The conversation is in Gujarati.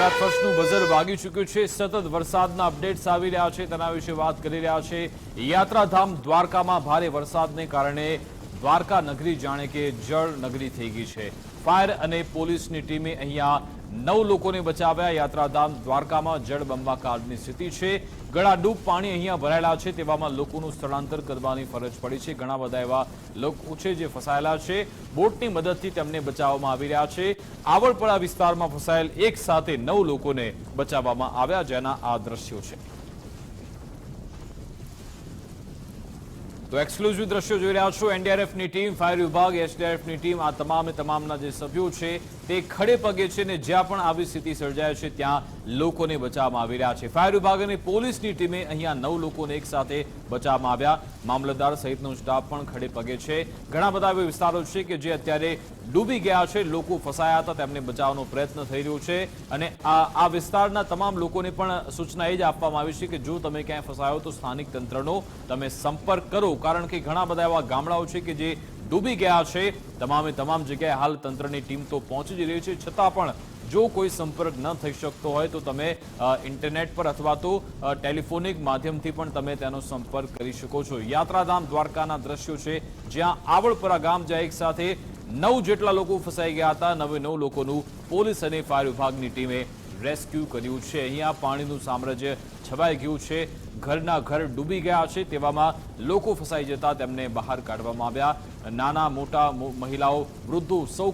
નવરાત વર્ષનું બઝર વાગી ચૂક્યું છે. સતત વરસાદના અપડેટ્સ આવી રહ્યા છે. તેના વિશે વાત કરી રહ્યા છે. યાત્રાધામ દ્વારકામાં ભારે વરસાદને કારણે દ્વારકા નગરી જાણે કે જળ નગરી થઈ ગઈ છે. ફાયર અને પોલીસની ટીમે અહીંયા નવ લોકોને બચાવ્યા. યાત્રાધામ દ્વારકામાં જળબંબાકારની સ્થિતિ છે. ગળાડૂબ પાણી અહીંયા ભરાયેલા છે. તેવામાં લોકોનું સ્થળાંતર કરવાની ફરજ પડી છે. ઘણા બધા એવા લોકો છે જે ફસાયેલા છે. બોટની મદદથી તેમને બચાવવામાં આવી રહ્યા છે. આવડપડા વિસ્તારમાં ફસાયેલ એક સાથે નવ લોકોને બચાવવામાં આવ્યા, જેના આ દ્રશ્યો છે. તો એક્સક્લુઝિવ દ્રશ્યો જોઈ રહ્યા છો. એનડીઆરએફની ટીમ, ફાયર વિભાગ એસડીઆરએફની ટીમ, આ તમામે તમામના જે સભ્યો છે, તે ખડે પગે છે ને જ્યાં પણ આવી સ્થિતિ સર્જાય છે, ત્યાં લોકોને બચાવવામાં આવી રહ્યા છે. ફાયર વિભાગ અને પોલીસની ટીમે અહીંયા નવ લોકોને એક સાથે બચાવવામાં આવ્યા. મામલતદાર સહિતનો સ્ટાફ પણ ખડે પગે છે. ઘણા બધા એવા વિસ્તારો છે કે જે અત્યારે ડૂબી ગયા છે, લોકો ફસાયા હતા, તેમને બચાવવાનો પ્રયત્ન થઈ રહ્યો છે. અને આ આ વિસ્તારના તમામ લોકોને પણ સૂચના એ જ આપવામાં આવી છે કે જો તમે ક્યાંય ફસાયો તો સ્થાનિક તંત્રનો તમે સંપર્ક કરો. કારણ કે ઘણા બધા એવા ગામડાઓ છે કે જે ડૂબી ગયા છે. તમામે તમામ જગ્યાએ હાલ તંત્રની ટીમ તો પહોંચી જ રહી છે. છતાં પણ જો કોઈ સંપર્ક ન થઈ શકતો હોય તો તમે ઇન્ટરનેટ પર અથવા તો ટેલિફોનિક માધ્યમથી પણ તમે તેનો સંપર્ક કરી શકો છો. યાત્રાધામ દ્વારકાના દ્રશ્યો છે, જ્યાં આવડપરા ગામ જ્યાં એક સાથે નવ જેટલા લોકો ફસાઈ ગયા હતા. નવે નવ લોકોનું પોલીસ અને ફાયર વિભાગની ટીમે રેસ્ક્યુ કર્યું છે. અહીંયા પાણીનું સામ્રાજ્ય છવાઈ ગયું છે. ઘરના ઘર ડૂબી ગયા છે. તેવામાં લોકો ફસાઈ જતા તેમને બહાર કાઢવામાં આવ્યા. નાના મોટા મહિલાઓ, વૃદ્ધો સૌ